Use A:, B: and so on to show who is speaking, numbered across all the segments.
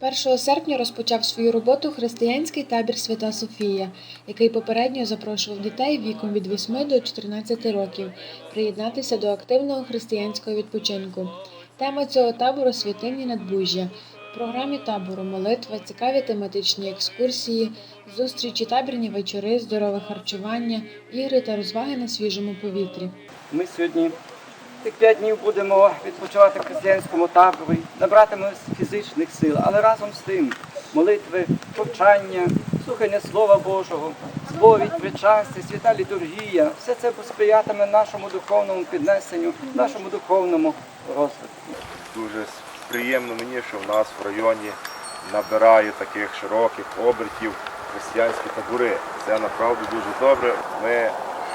A: 1 серпня розпочав свою роботу християнський табір Свята Софія, який попередньо запрошував дітей віком від 8 до 14 років приєднатися до активного християнського відпочинку. Тема цього табору святині надбужжя. В програмі табору молитва, цікаві тематичні екскурсії, зустрічі, табірні вечори, здорове харчування, ігри та розваги на свіжому повітрі.
B: Ми сьогодні цих п'ять днів будемо відпочивати в християнському таборі, набратимемось фізичних сил, але разом з тим молитви, повчання, слухання Слова Божого, сповідь, причастя, свята літургія, все це посприятиме нашому духовному піднесенню, нашому духовному розвитку.
C: Дуже приємно мені, що в нас в районі набирає таких широких обертів християнські табори. Це направду дуже добре. Ми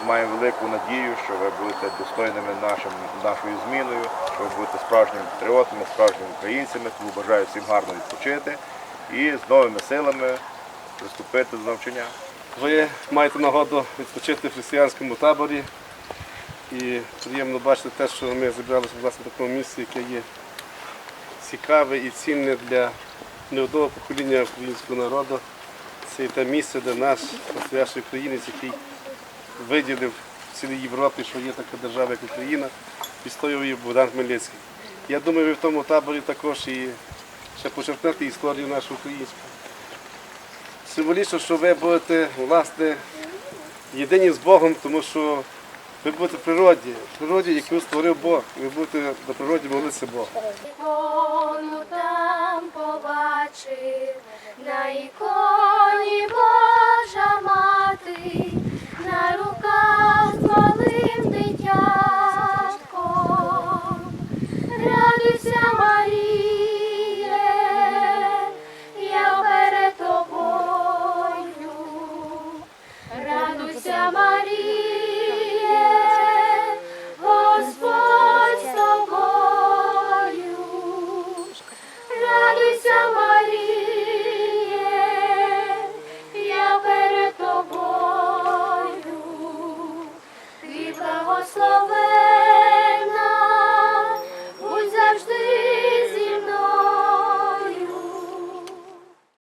C: маємо велику надію, що ви будете достойними нашим, нашою зміною, що ви будете справжніми патріотами, справжніми українцями. Тому бажаю всім гарно відпочити і з новими силами приступити до навчання.
D: Ви маєте нагоду відпочити в християнському таборі. І приємно бачити те, що ми зібралися власне в такому місці, яке є цікаве і цінне для не одного покоління українського народу. Це те місце, де наш настоящий українець, який виділив в цілій Європі, що є така держава, як Україна, відстоював її Богдан Хмельницький. Я думаю, ви в тому таборі також і ще почерпнете історію нашу українську. Символічно, що ви будете власне єдині з Богом, тому що ви будете в природі, в природі, яку створив Бог. Ви будете на природі молитися Богу.
E: перед тобою. Ти благословена